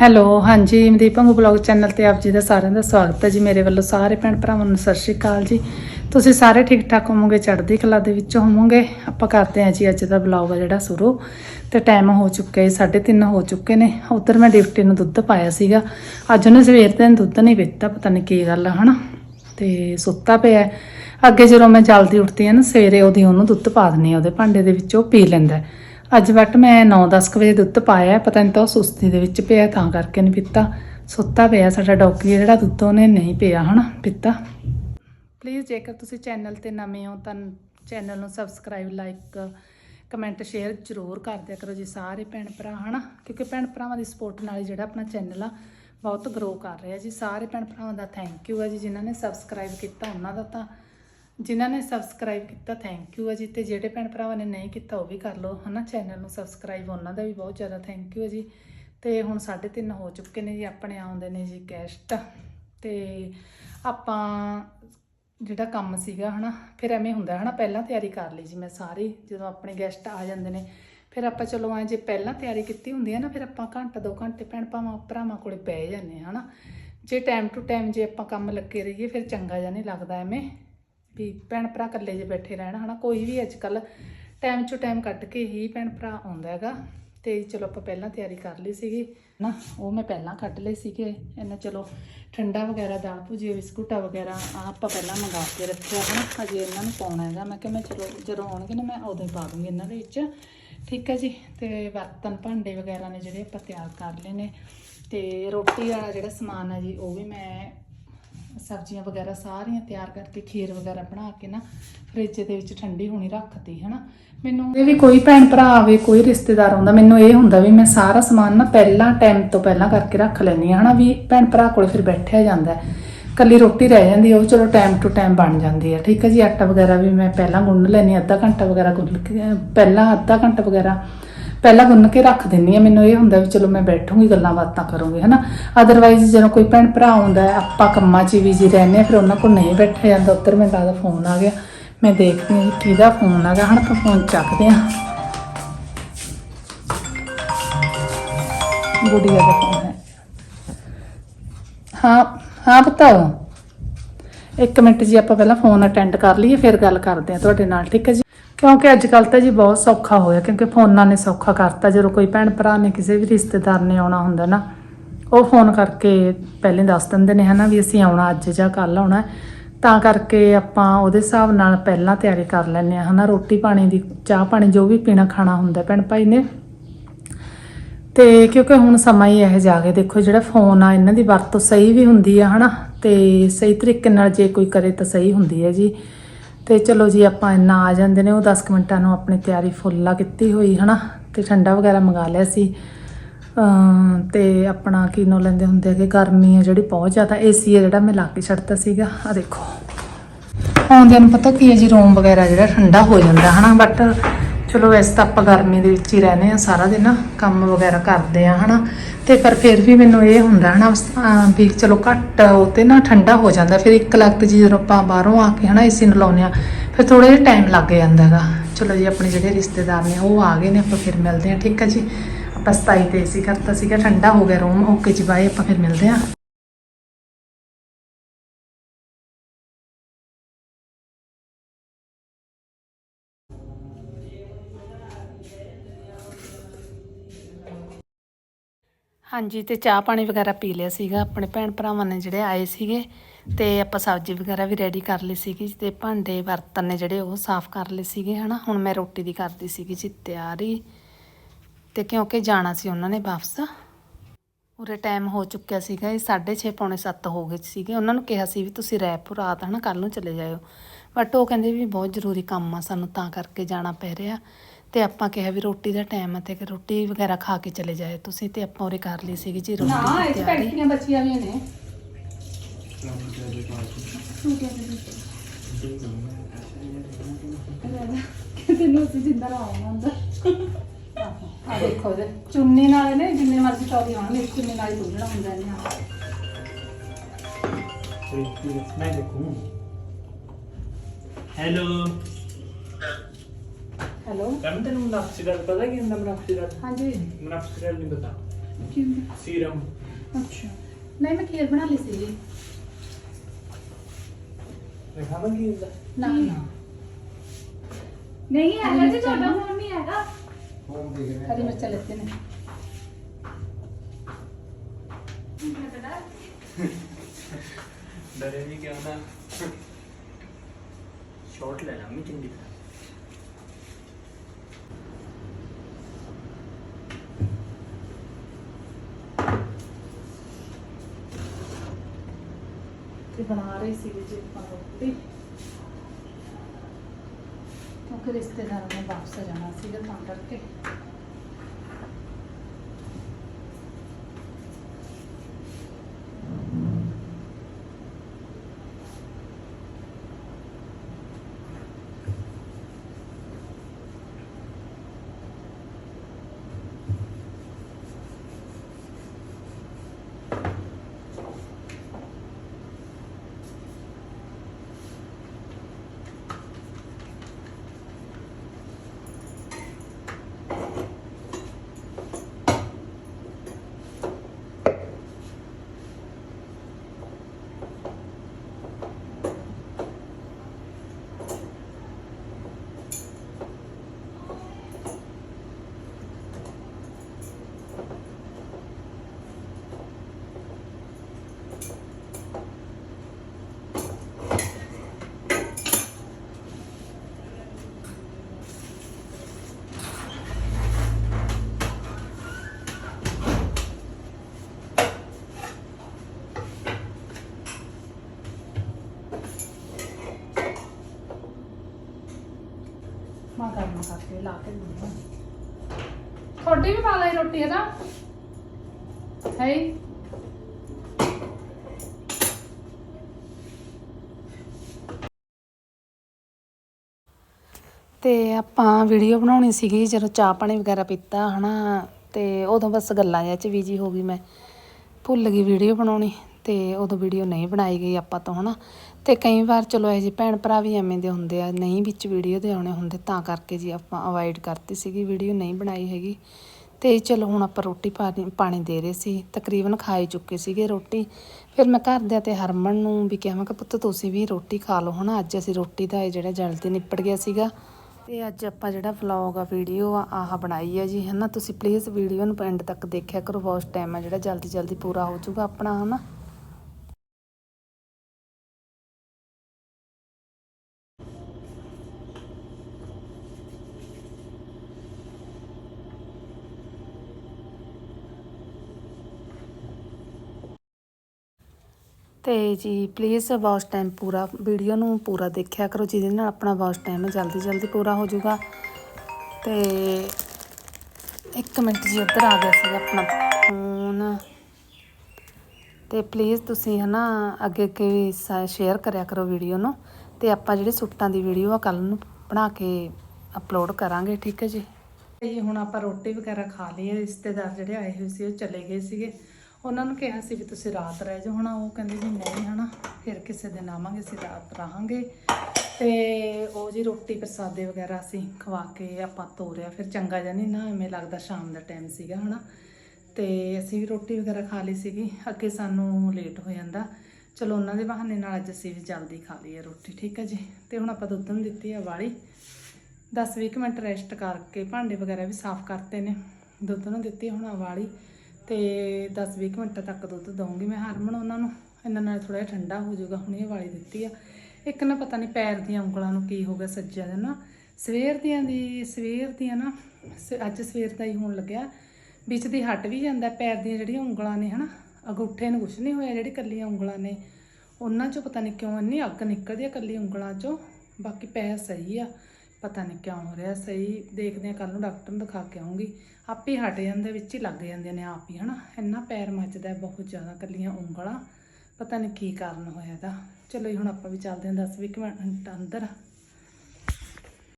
Hello, ਹਾਂਜੀ, ਮਨਦੀਪ ਵਾਂਗੂ blog channel ਤੇ ਆਪ ਜੀ ਦਾ ਸਾਰਿਆਂ ਦਾ ਸਵਾਗਤ ਹੈ ਜੀ। ਮੇਰੇ ਵੱਲੋਂ ਸਾਰੇ ਭੈਣ ਭਰਾਵਾਂ ਨੂੰ ਸਤਿ ਸ਼੍ਰੀ ਅਕਾਲ ਜੀ। ਤੁਸੀਂ ਸਾਰੇ ਠੀਕ ਠਾਕ ਹੋਵੋਗੇ, ਚੜ੍ਹਦੀ ਕਲਾ ਦੇ ਵਿੱਚ ਹੋਵੋਗੇ। ਆਪਾਂ ਕਰਦੇ ਹਾਂ ਜੀ ਅੱਜ ਦਾ ਬਲੌਗ ਆ ਜਿਹੜਾ ਸ਼ੁਰੂ। ਤੇ ਟਾਈਮ ਹੋ ਚੁੱਕਿਆ ਹੈ 3:30 ਹੋ ਚੁੱਕੇ ਨੇ। ਉਧਰ ਮੈਂ ਡਿਊਟੀ ਨੂੰ ਦੁੱਧ ਪਾਇਆ ਸੀਗਾ। ਅੱਜ ਉਹਨੇ ਸਵੇਰ ਦੇ ਦੁੱਧ ਨਹੀਂ ਪੀਤਾ, ਪਤਾ ਨਹੀਂ ਕੀ ਗੱਲ ਆ, ਹਨਾ? ਤੇ ਸੁੱਤਾ ਪਿਆ ਅੱਗੇ ਜਦੋਂ ਮੈਂ ਜਲਦੀ ਉੱਠਦੀ ਹਾਂ ਨਾ, ਸਵੇਰੇ ਉਹਦੀ ਉਹਨੂੰ ਦੁੱਧ ਪਾ ਦਿੰਦੀ ਹਾਂ, ਉਹਦੇ ਭਾਂਡੇ ਦੇ ਵਿੱਚ ਉਹ ਪੀ ਲੈਂਦਾ ਹੈ। ਅੱਜ ਵਕਤ ਮੈਂ 9-10 ਵਜੇ ਦੁੱਧ ਪਾਇਆ, ਪਤਾ ਨਹੀਂ ਤਾਂ ਉਹ ਸੁਸਤੀ ਦੇ ਵਿੱਚ ਪਿਆ, ਤਾਂ ਕਰਕੇ ਨਹੀਂ ਪੀਤਾ। ਸੁੱਤਾ ਪਿਆ ਸਾਡਾ ਡੌਗੀ ਜਿਹੜਾ ਦੁੱਧ ਉਹਨੇ ਨਹੀਂ ਪਿਆ, ਹਨਾ, ਪੀਤਾ। ਪਲੀਜ਼ ਜੇਕਰ ਤੁਸੀਂ ਚੈਨਲ ਤੇ ਨਵੇਂ ਹੋ, ਤਾਂ ਚੈਨਲ ਨੂੰ ਸਬਸਕ੍ਰਾਈਬ, ਲਾਈਕ, ਕਮੈਂਟ, ਸ਼ੇਅਰ ਜ਼ਰੂਰ ਕਰ ਦਿਆ ਕਰੋ ਜੀ, ਸਾਰੇ ਭੈਣ ਭਰਾ, ਹਨਾ। ਕਿਉਂਕਿ ਭੈਣ ਭਰਾਵਾਂ ਦੀ ਸਪੋਰਟ ਨਾਲ ਹੀ ਜਿਹੜਾ ਆਪਣਾ ਚੈਨਲ ਆ, ਬਹੁਤ ਗਰੋ ਕਰ ਰਿਹਾ ਜੀ। ਸਾਰੇ ਭੈਣ ਭਰਾਵਾਂ ਦਾ ਥੈਂਕ ਯੂ ਆ ਜੀ, ਜਿਨ੍ਹਾਂ ਨੇ ਸਬਸਕ੍ਰਾਈਬ ਕੀਤਾ, ਉਹਨਾਂ ਦਾ ਤਾਂ ਜਿਨ੍ਹਾਂ ਨੇ ਸਬਸਕ੍ਰਾਈਬ ਕੀਤਾ ਥੈਂਕ ਯੂ ਹੈ ਜੀ। ਤੇ ਜਿਹੜੇ ਭੈਣ ਭਰਾਵਾਂ ਨੇ ਨਹੀਂ ਕੀਤਾ, ਉਹ ਵੀ ਕਰ ਲਓ, ਹਨਾ? ਚੈਨਲ ਨੂੰ ਸਬਸਕ੍ਰਾਈਬ ਉਹਨਾਂ ਦਾ ਵੀ ਬਹੁਤ ਜ਼ਿਆਦਾ ਥੈਂਕ ਯੂ ਹੈ ਜੀ। ਤੇ ਹੁਣ 3:30 ਹੋ ਚੁੱਕੇ ਨੇ ਜੀ, ਆਪਣੇ ਆਉਂਦੇ ਨੇ ਜੀ ਗੈਸਟ ਤੇ ਆਪਾਂ ਜਿਹੜਾ ਕੰਮ ਸੀਗਾ, ਹਨਾ, ਫਿਰ ਐਵੇਂ ਹੁੰਦਾ, ਹਨਾ? ਪਹਿਲਾਂ ਤਿਆਰੀ ਕਰ ਲਈ ਜੀ ਮੈਂ ਸਾਰੀ, ਜਦੋਂ ਆਪਣੇ ਗੈਸਟ ਆ ਜਾਂਦੇ ਨੇ। ਫਿਰ ਆਪਾਂ ਚਲੋ ਐ, ਜੇ ਪਹਿਲਾਂ ਤਿਆਰੀ ਕੀਤੀ ਹੁੰਦੀ ਹੈ ਨਾ, ਫਿਰ ਆਪਾਂ ਘੰਟਾ, ਦੋ ਘੰਟੇ ਭੈਣ ਭਾਵਾਂ, ਭਰਾਵਾਂ ਕੋਲੇ ਪੈ ਜਾਂਦੇ ਹਾਂ ਹਨਾ? ਜੇ ਟਾਈਮ ਟੂ ਟਾਈਮ ਜੇ ਆਪਾਂ ਕੰਮ ਲੱਗੇ ਰਹੀਏ, ਫਿਰ ਚੰਗਾ ਜਿਹਾ ਨਹੀਂ ਲੱਗਦਾ ਐਵੇਂ। ਵੀ ਭੈਣ ਭਰਾ ਇਕੱਲੇ ਜੇ ਬੈਠੇ ਰਹਿਣ, ਹਨਾ? ਕੋਈ ਵੀ ਅੱਜ ਕੱਲ ਟਾਈਮ ਟੂ ਟਾਈਮ ਕੱਢ ਕੇ ਹੀ ਭੈਣ ਭਰਾ ਆਉਂਦਾ ਹੈਗਾ। ਤੇ ਚਲੋ ਆਪਾਂ ਪਹਿਲਾਂ ਤਿਆਰੀ ਕਰ ਲਈ ਸੀਗੀ ਨਾ ਉਹ ਮੈਂ ਪਹਿਲਾਂ ਕੱਢ ਲਏ ਸੀਗੇ। ਇਹਨਾਂ ਚਲੋ ਠੰਡਾ ਵਗੈਰਾ, ਦਾਲ ਭੁਜੀਆ, ਬਿਸਕੁਟਾ ਵਗੈਰਾ, ਆਹ ਆਪਾਂ ਪਹਿਲਾਂ ਮੰਗਾ ਕੇ ਰੱਖਿਆ, ਹਨਾ? ਹਜੇ ਇਹਨਾਂ ਨੂੰ ਪਾਉਣਾ ਹੈਗਾ। ਮੈਂ ਕਿਹਾ ਮੈਂ ਚਲੋ, ਜਦੋਂ ਆਉਣਗੇ ਨਾ ਮੈਂ ਉਦੋਂ ਪਾ ਦੂੰਗੀ ਇਹਨਾਂ ਦੇ ਵਿੱਚ। ਠੀਕ ਹੈ ਜੀ? ਤੇ ਬਰਤਨ ਭਾਂਡੇ ਵਗੈਰਾ ਨੇ ਜਿਹੜੇ ਆਪਾਂ ਤਿਆਰ ਕਰ ਲਏ ਨੇ। ਤੇ ਰੋਟੀ ਵਾਲਾ ਜਿਹੜਾ ਸਮਾਨ ਹੈ ਜੀ, ਉਹ ਵੀ ਮੈਂ ਸਬਜ਼ੀਆਂ ਵਗੈਰਾ ਸਾਰੀਆਂ ਤਿਆਰ ਕਰਕੇ ਖੀਰ ਵਗੈਰਾ ਬਣਾ ਕੇ ਨਾ ਫ੍ਰਿਜ ਦੇ ਵਿੱਚ ਠੰਡੀ ਹੋਣੀ ਰੱਖਤੀ, ਹਨਾ? ਮੈਨੂੰ ਇਹ ਵੀ ਕੋਈ ਭੈਣ ਭਰਾ ਆਵੇ, ਕੋਈ ਰਿਸ਼ਤੇਦਾਰ ਆਉਂਦਾ, ਮੈਨੂੰ ਇਹ ਹੁੰਦਾ ਵੀ ਮੈਂ ਸਾਰਾ ਸਮਾਨ ਨਾ ਪਹਿਲਾਂ ਟਾਈਮ ਤੋਂ ਪਹਿਲਾਂ ਕਰਕੇ ਰੱਖ ਲੈਣੀ ਆ ਹਨਾ? ਵੀ ਭੈਣ ਭਰਾ ਕੋਲ ਫਿਰ ਬੈਠਿਆ ਜਾਂਦਾ ਹੈ। ਕੱਲੀ ਰੋਟੀ ਰਹਿ ਜਾਂਦੀ ਹੈ, ਉਹ ਚਲੋ ਟਾਈਮ ਟੂ ਟਾਈਮ ਬਣ ਜਾਂਦੀ ਹੈ। ਠੀਕ ਹੈ ਜੀ, ਆਟਾ ਵਗੈਰਾ ਵੀ ਮੈਂ ਪਹਿਲਾਂ ਗੁੰਨ ਲੈਣੀ ਅੱਧਾ ਘੰਟਾ ਵਗੈਰਾ ਗੁੰਨ ਕੇ ਪਹਿਲਾਂ ਅੱਧਾ ਘੰਟਾ ਵਗੈਰਾ ਪਹਿਲਾਂ ਗੁੰਨ ਕੇ ਰੱਖ ਦਿੰਨੀ ਆ। ਮੈਨੂੰ ਇਹ ਹੁੰਦਾ ਵੀ ਚਲੋ ਮੈਂ ਬੈਠੂੰਗੀ, ਗੱਲਾਂ ਬਾਤਾਂ ਕਰੂੰਗੀ, ਹਨਾ? ਅਦਰਵਾਈਜ਼ ਜਦੋਂ ਕੋਈ ਭੈਣ ਭਰਾ ਆਉਂਦਾ ਹੈ, ਆਪਾਂ ਕੰਮਾਂ 'ਚ ਵੀ ਜੀ ਰਹਿੰਦੇ ਹਾਂ, ਫਿਰ ਉਹਨਾਂ ਕੋਲ ਨਹੀਂ ਬੈਠਿਆ ਜਾਂਦਾ। ਉੱਧਰ ਮੈਂ ਦਾ ਫੋਨ ਆ ਗਿਆ। ਮੈਂ ਦੇਖਦੀ ਹਾਂ ਕਿਹਦਾ ਫੋਨ ਹੈਗਾ ਹਣ ਆਪਾਂ ਫੋਨ ਚੱਕਦੇ ਹਾਂ। ਗੁੜੀਆ ਦਾ ਫੋਨ ਹੈ। ਹਾਂ ਹਾਂ ਬਤਾਓ ਇੱਕ ਮਿੰਟ ਜੀ, ਆਪਾਂ ਪਹਿਲਾਂ ਫੋਨ ਅਟੈਂਡ ਕਰ ਲਈਏ, ਫਿਰ ਗੱਲ ਕਰਦੇ ਹਾਂ ਤੁਹਾਡੇ ਨਾਲ, ਠੀਕ ਹੈ ਜੀ? ਕਿਉਂਕਿ ਅੱਜ ਕੱਲ ਤਾਂ ਜੀ ਬਹੁਤ ਸੌਖਾ ਹੋਇਆ, ਕਿਉਂਕਿ ਫੋਨਾਂ ਨੇ ਸੌਖਾ ਕਰਤਾ। ਜਦੋਂ ਕੋਈ ਭੈਣ ਭਰਾ ਨੇ ਕਿਸੇ ਵੀ ਰਿਸ਼ਤੇਦਾਰ ਨੇ ਆਉਣਾ ਹੁੰਦਾ ਨਾ, ਉਹ ਫੋਨ ਕਰਕੇ ਪਹਿਲੇ ਦੱਸ ਦਿੰਦੇ ਨੇ ਹਨਾ ਵੀ ਅਸੀਂ ਆਉਣਾ, ਅੱਜ ਜਾਂ ਕੱਲ ਆਉਣਾ। ਤਾਂ ਕਰਕੇ ਆਪਾਂ ਉਹਦੇ ਹਿਸਾਬ ਨਾਲ ਪਹਿਲਾਂ ਤਿਆਰੀ ਕਰ ਲੈਂਦੇ ਆ ਹਨਾ, ਰੋਟੀ ਪਾਣੀ ਦੀ, ਚਾਹ ਪਾਣੀ ਜੋ ਵੀ ਪੀਣਾ ਖਾਣਾ ਹੁੰਦਾ ਭੈਣ ਭਾਈ ਨੇ। ਤੇ ਕਿਉਂਕਿ ਹੁਣ ਸਮਾਂ ਹੀ ਇਹ ਜਾ ਕੇ ਦੇਖੋ ਜਿਹੜਾ ਫੋਨ ਆ, ਇਹਨਾਂ ਦੀ ਵਰਤੋਂ ਸਹੀ ਵੀ ਹੁੰਦੀ ਆ ਹਨਾ, ਤੇ ਸਹੀ ਤਰੀਕੇ ਨਾਲ ਜੇ ਕੋਈ ਕਰੇ ਤਾਂ ਸਹੀ ਹੁੰਦੀ ਹੈ ਜੀ। ਤੇ ਚਲੋ ਜੀ, ਆਪਾਂ ਇੰਨਾ ਆ ਜਾਂਦੇ ਨੇ, ਉਹ 10 ਕੁ ਮਿੰਟਾਂ ਨੂੰ ਆਪਣੀ ਤਿਆਰੀ ਫੁੱਲ ਆ ਕੀਤੀ ਹੋਈ, ਹਨਾ? ਤੇ ਠੰਡਾ ਵਗੈਰਾ ਮੰਗਾ ਲਿਆ ਸੀ। ਅਮ ਤੇ ਆਪਣਾ ਕੀ ਨੋ ਲੈਂਦੇ ਹੁੰਦੇ ਕਿ ਗਰਮੀ ਹੈ ਜਿਹੜੀ ਬਹੁਤ ਜ਼ਿਆਦਾ ਏਸੀ ਹੈ ਜਿਹੜਾ ਮੈਂ ਲਾ ਕੇ ਛੱਡਤਾ ਸੀਗਾ। ਆ ਦੇਖੋ। ਆਉਂਦਿਆਂ ਨੂੰ ਪਤਾ ਕੀ ਹੈ ਜੀ, ਰੂਮ ਵਗੈਰਾ ਜਿਹੜਾ ਠੰਡਾ ਹੋ ਜਾਂਦਾ, ਹਨਾ? ਬਟ ਚਲੋ ਵੈਸੇ ਤਾਂ ਆਪਾਂ ਗਰਮੀ ਦੇ ਵਿੱਚ ਹੀ ਰਹਨੇ ਆ ਸਾਰਾ ਦਿਨ ਕੰਮ ਵਗੈਰਾ ਕਰਦੇ ਆ ਹਨਾ। ਤੇ ਪਰ ਫਿਰ ਵੀ ਮੈਨੂੰ ਇਹ ਹੁੰਦਾ ਹਨਾ, ਅਹ ਵੀ ਚਲੋ ਘੱਟ ਉਹ ਤੇ ਨਾ ਠੰਡਾ ਹੋ ਜਾਂਦਾ, ਫਿਰ ਇੱਕ ਲੱਖ ਜੀ ਜਦੋਂ ਆਪਾਂ ਬਾਹਰੋਂ ਆ ਕੇ ਹਨਾ ਏਸੀ ਨੂੰ ਲਾਉਂਦੇ ਆ ਫਿਰ ਥੋੜਾ ਜਿਹਾ ਟਾਈਮ ਲੱਗ ਜਾਂਦਾ ਹੈਗਾ। ਚਲੋ ਜੀ, ਆਪਣੇ ਜਿਹੜੇ ਰਿਸ਼ਤੇਦਾਰ ਨੇ ਉਹ ਆ ਗਏ ਨੇ, ਆਪਾਂ ਫਿਰ ਮਿਲਦੇ ਆ ਠੀਕ ਹੈ ਜੀ। ਆਪਾਂ 27 ਤੇ ਏਸੀ ਕਰਤਾ ਸੀਗਾ, ਠੰਡਾ ਹੋ ਗਿਆ, ਰੂਮ ਓਕੇ ਜੀ, ਬਾਏ, ਆਪਾਂ ਫਿਰ ਮਿਲਦੇ ਆ ਹਾਂਜੀ, ਤੇ ਚਾਹ ਪਾਣੀ ਵਗੈਰਾ ਪੀ ਲਿਆ ਸੀਗਾ। ਆਪਣੇ ਭੈਣ ਭਰਾਵਾਂ ਨੇ ਜਿਹੜੇ ਆਏ ਸੀਗੇ, ਤੇ ਆਪਾਂ ਸਬਜ਼ੀ ਵਗੈਰਾ ਵੀ ਰੈਡੀ ਕਰ ਲਈ ਸੀਗੀ ਤੇ ਭਾਂਡੇ ਬਰਤਨ ਨੇ ਜਿਹੜੇ ਉਹ ਸਾਫ਼ ਕਰ ਲਏ ਸੀਗੇ, ਹਨਾ। ਹੁਣ ਮੈਂ ਰੋਟੀ ਦੀ ਕਰਦੀ ਸੀਗੀ ਜੀ ਤਿਆਰੀ। ਤੇ ਕਿਉਂਕਿ ਜਾਣਾ ਸੀ ਉਹਨਾਂ ਨੇ ਵਾਪਸ। ਉਰੇ ਟਾਈਮ ਹੋ ਚੁੱਕਿਆ ਸੀਗਾ, ਇਹ 6:30 ਪੌਣੇ 7 ਹੋ ਗਏ ਸੀਗੇ। ਉਹਨਾਂ ਨੂੰ ਕਿਹਾ ਸੀ ਵੀ ਤੁਸੀਂ ਰੈਪ ਰਾਤ, ਹਨਾ ਕੱਲ ਨੂੰ ਚਲੇ ਜਾਇਓ। ਬਟ ਉਹ ਕਹਿੰਦੇ ਵੀ ਬਹੁਤ ਜ਼ਰੂਰੀ ਕੰਮ ਆ, ਸਾਨੂੰ ਤਾਂ ਕਰਕੇ ਜਾਣਾ ਪੈ ਰਿਹਾ। ਤੇ ਆਪਾਂ ਕਿਹਾ ਵੀ ਰੋਟੀ ਦਾ ਟਾਈਮ ਆ ਤੇ ਕਿ ਰੋਟੀ ਵਗੈਰਾ ਖਾ ਕੇ ਚਲੇ ਜਾਏ ਤੁਸੀਂ ਤੇ ਆਪਾਂ ਉਰੇ ਕਰ ਲਈ ਸੀਗੀ ਜੀ ਰੋਟੀ ਨਾ ਇਹ ਤੇ ਆ ਗਈ। ਪੈਕਟੀਆਂ ਬਚੀਆਂ ਵੀ ਨੇ। ਤੈਨੂੰ ਅਸੀਂ ਜਿੰਦਾ ਲਾਉਂਗਾ ਅੰਦਰ। ਆ ਦੇਖੋ ਇਹਦੇ ਚੁੰਨੀ ਨਾਲ ਨੇ ਜਿੰਨੇ ਮਰਜ਼ੀ ਚੌਦੀ ਹੋਣ ਮੇਰੀ ਚੁੰਨੀ ਨਾਲ ਹੀ ਤੁਲਣਾ ਹੁੰਦਾ ਨਹੀਂ हेलो ਹੈਲੋ ਕੰਮ ਤੈਨੂੰ ਮਨਾਕਸ਼ੀ ਦਾ ਪਤਾ ਕੀ ਹੁੰਦਾ ਮਨਾਕਸ਼ੀ ਦਾ ਹਾਂਜੀ। ਮਨਾਕਸ਼ੀ ਦਾ ਨਹੀਂ ਪਤਾ ਕਿਉਂ ਸੀਰਮ। ਅੱਛਾ। ਨਹੀਂ ਮੈਂ ਖੀਰ ਬਣਾ ਲਈ ਸੀ ਦਿਖਾਵਾਂਗੀ ਇਹਦਾ ਨਾ ਨਾ। ਨਹੀਂ ਹੈਗਾ ਜੀ ਤੁਹਾਡਾ ਫੋਨ ਨਹੀਂ ਹੈਗਾ। ਹੋਮ ਦੇਖ ਰਹੇ ਹਰੀ ਮਿਰਚ ਲੈਤੇ ਨੇ। ਡਰੇ ਵੀ ਕਿਉਂ ਨਾ? ਸ਼ਾਰਟ ਲੈਣਾ ਮੈਂ ਚੰਗੀ ਤਰ੍ਹਾਂ। ਤੇ ਬਣਾ ਰਹੇ ਸੀ ਜੀ ਆਪਾਂ ਰੋਟੀ। ਕਿਉਂਕਿ ਰਿਸ਼ਤੇਦਾਰਾਂ ਨੇ ਵਾਪਸ ਜਾਣਾ ਸੀਗਾ ਤਾਂ ਕਰਕੇ ਮਾਂ ਗਰਮਾ ਕਰਕੇ ਲਾ ਕੇ ਦਿੰਦੀ ਤੁਹਾਡੀ ਵੀ ਪਾ ਲਈ ਰੋਟੀ ਇਹਦਾ। ਹੈ ਤੇ ਆਪਾਂ ਵੀਡੀਓ ਬਣਾਉਣੀ ਸੀਗੀ ਜਦੋਂ ਚਾਹ ਪਾਣੀ ਵਗੈਰਾ ਪੀਤਾ ਹਨਾ ਤੇ ਉਦੋਂ ਬਸ ਗੱਲਾਂ ਜਿਹਾ ਚ ਬੀਜੀ ਹੋ ਗਈ ਮੈਂ। ਭੁੱਲ ਗਈ ਵੀਡੀਓ ਬਣਾਉਣੀ। ਤੇ ਉਦੋਂ ਵੀਡੀਓ ਨਹੀਂ ਬਣਾਈ ਗਈ ਆਪਾਂ ਤੋਂ, ਹਨਾ? ਤੇ ਕਈ ਵਾਰ ਚਲੋ ਇਹ ਜੀ ਭੈਣ ਭਰਾ ਵੀ ਐਵੇਂ ਦੇ ਹੁੰਦੇ ਆ, ਨਹੀਂ ਵਿੱਚ ਵੀਡੀਓ ਦੇ ਆਉਣੇ ਹੁੰਦੇ, ਤਾਂ ਕਰਕੇ ਜੀ ਆਪਾਂ ਅਵਾਇਡ ਕਰਤੀ ਸੀਗੀ ਵੀਡੀਓ ਨਹੀਂ ਬਣਾਈ ਹੈਗੀ। ਤੇ ਚਲੋ ਹੁਣ ਆਪਾਂ ਰੋਟੀ ਪਾਣੀ ਪਾਣੀ ਦੇ ਰਹੇ ਸੀ, ਤਕਰੀਬਨ ਖਾ ਹੀ ਚੁੱਕੇ ਸੀਗੇ ਰੋਟੀ। ਫਿਰ ਮੈਂ ਘਰਦਿਆਂ ਤੇ ਹਰਮਨ ਨੂੰ ਵੀ ਕਿਹਾ, ਮੈਂ ਕਿ ਪੁੱਤ ਤੁਸੀਂ ਵੀ ਰੋਟੀ ਖਾ ਲਓ, ਹਨਾ? ਅੱਜ ਅਸੀਂ ਰੋਟੀ ਦਾ ਇਹ ਜਿਹੜਾ ਜਲਦੀ ਨਿਪਟ ਗਿਆ ਸੀਗਾ। ਤੇ ਅੱਜ ਆਪਾਂ ਜਿਹੜਾ ਵਲੌਗ ਆ ਵੀਡੀਓ ਆ, ਆਹ ਬਣਾਈ ਆ ਜੀ, ਹਨਾ? ਤੁਸੀਂ ਪਲੀਜ਼ ਵੀਡੀਓ ਨੂੰ ਐਂਡ ਤੱਕ ਦੇਖਿਆ ਕਰੋ, ਬਹੁਤ ਟਾਈਮ ਆ ਜਿਹੜਾ ਜਲਦੀ ਜਲਦੀ ਪੂਰਾ ਹੋ ਜਾਊਗਾ ਆਪਣਾ, ਹਨਾ? ਤੇ ਜੀ ਪਲੀਜ਼ ਵਾਚ ਟਾਈਮ ਪੂਰਾ ਵੀਡੀਓ ਨੂੰ ਪੂਰਾ ਦੇਖਿਆ ਕਰੋ, ਜਿਹਦੇ ਨਾਲ ਆਪਣਾ ਵਾਚ ਟਾਈਮ ਜਲਦੀ ਜਲਦੀ ਪੂਰਾ ਹੋ ਜਾਊਗਾ। ਤੇ ਇੱਕ ਮਿੰਟ ਜੀ ਉੱਧਰ ਆ ਗਿਆ ਸੀ ਆਪਣਾ ਫੋਨ ਤੇ ਪਲੀਜ਼ ਤੁਸੀਂ ਹਨਾ ਅੱਗੇ ਅੱਗੇ ਵੀ ਸ਼ੇਅਰ ਕਰਿਆ ਕਰੋ ਵੀਡੀਓ ਨੂੰ। ਤੇ ਆਪਾਂ ਜਿਹੜੇ ਸੂਟਾਂ ਦੀ ਵੀਡੀਓ ਆ ਕੱਲ ਨੂੰ ਬਣਾ ਕੇ ਅਪਲੋਡ ਕਰਾਂਗੇ, ਠੀਕ ਹੈ ਜੀ? ਜੀ, ਹੁਣ ਆਪਾਂ ਰੋਟੀ ਵਗੈਰਾ ਖਾ ਲਈ ਹੈ, ਰਿਸ਼ਤੇਦਾਰ ਜਿਹੜੇ ਆਏ ਹੋਏ ਸੀ, ਉਹ ਚਲੇ ਗਏ ਸੀਗੇ। ਉਹਨਾਂ ਨੂੰ ਕਿਹਾ ਸੀ ਵੀ ਤੁਸੀਂ ਰਾਤ ਰਹਿ ਜਾਓ, ਹਨਾ। ਉਹ ਕਹਿੰਦੇ ਵੀ ਨਹੀਂ, ਹਨਾ। ਫਿਰ ਕਿਸੇ ਦਿਨ ਆਵਾਂਗੇ, ਅਸੀਂ ਰਾਤ ਰਹਾਂਗੇ। ਤੇ ਉਹ ਜੀ ਰੋਟੀ ਪ੍ਰਸਾਦੇ ਵਗੈਰਾ ਅਸੀਂ ਖਵਾ ਕੇ ਆਪਾਂ ਤੋਰਿਆ। ਫਿਰ ਚੰਗਾ ਜਿਹਾ ਨਹੀਂ ਨਾ, ਐਵੇਂ ਲੱਗਦਾ ਸ਼ਾਮ ਦਾ ਟਾਈਮ ਸੀਗਾ, ਹਨਾ। ਤੇ ਅਸੀਂ ਵੀ ਰੋਟੀ ਵਗੈਰਾ ਖਾ ਲਈ ਸੀਗੀ। ਅੱਗੇ ਸਾਨੂੰ ਲੇਟ ਹੋ ਜਾਂਦਾ। ਚਲੋ, ਉਹਨਾਂ ਦੇ ਬਹਾਨੇ ਨਾਲ ਅੱਜ ਅਸੀਂ ਵੀ ਜਲਦੀ ਖਾ ਲਈ ਹੈ ਰੋਟੀ, ਠੀਕ ਹੈ ਜੀ। ਤੇ ਹੁਣ ਆਪਾਂ ਦੁੱਧ ਨੂੰ ਦਿੱਤੀ ਆ ਵਾਲੀ। 10-20 ਮਿੰਟ ਰੈਸਟ ਕਰਕੇ ਭਾਂਡੇ ਵਗੈਰਾ ਵੀ ਸਾਫ਼ ਕਰਤੇ ਨੇ। ਦੁੱਧ ਨੂੰ ਦਿੱਤੀ ਹੁਣ ਵਾਲੀ। ਤੇ 10-20 ਮਿੰਟ ਤੱਕ ਦੁੱਧ ਦਊਂਗੀ ਮੈਂ ਹਰਮਨ ਉਹਨਾਂ ਨੂੰ। ਇਹਨਾਂ ਨਾਲ ਥੋੜਾ ਜਿਹਾ ਠੰਡਾ ਹੋ ਜਾਊਗਾ, ਹੁਣ ਇਹ ਵਾਲੀ ਦਿੱਤੀ ਆ। ਇੱਕ ਨਾ ਪਤਾ ਨਹੀਂ ਪੈਰ ਦੀਆਂ ਉਂਗਲਾਂ ਨੂੰ ਕੀ ਹੋ ਗਿਆ ਸੱਜਿਆ ਦੇ ਨਾ। ਸਵੇਰ ਦੀਆਂ ਦੀ, ਸਵੇਰ ਦੀਆਂ ਨਾ, ਸ- ਅੱਜ ਸਵੇਰ ਦਾ ਹੀ ਹੋਣ ਲੱਗਿਆ। ਵਿੱਚ ਦੀ ਹਟ ਵੀ ਜਾਂਦਾ, ਪੈਰ ਦੀਆਂ ਜਿਹੜੀਆਂ ਉਂਗਲਾਂ ਨੇ ਹਨਾ, ਅਗੂਠੇ ਨੂੰ ਕੁਝ ਨਹੀਂ ਹੋਇਆ ਜਿਹੜੀ ਕੱਲੀਆਂ ਉਂਗਲਾਂ ਨੇ। ਉਹਨਾਂ 'ਚੋਂ ਪਤਾ ਨਹੀਂ ਕਿਉਂ ਇੰਨੀ ਅੱਗ ਨਿਕਲਦੀ ਆ ਕੱਲੀ ਉਂਗਲਾਂ 'ਚੋਂ। ਬਾਕੀ ਪੈਰ ਸਹੀ ਆ। ਪਤਾ ਨਹੀਂ ਕਿਉਂ ਹੋ ਰਿਹਾ, ਸਹੀ ਦੇਖਦੇ ਆ ਕੱਲ ਨੂੰ ਡਾਕਟਰ ਨੂੰ ਦਿਖਾ ਕੇ ਆਉਂਗੀ ਆਪੇ ਹਟ ਜਾਂਦੇ, ਵਿੱਚ ਹੀ ਲੱਗ ਜਾਂਦੇ ਨੇ ਆਪ ਹੀ, ਹਨਾ? ਇੰਨਾ ਪੈਰ ਮੱਚਦਾ ਬਹੁਤ ਜ਼ਿਆਦਾ ਕੱਲੀਆਂ ਉਂਗਲਾਂ। ਪਤਾ ਨਹੀਂ ਕੀ ਕਾਰਨ ਹੋਇਆ ਇਹਦਾ। ਚਲੋ ਜੀ, ਹੁਣ ਆਪਾਂ ਵੀ ਚੱਲਦੇ ਹਾਂ 10 ਵੀਹ ਕੁ ਮਿੰਟ ਅੰਦਰ।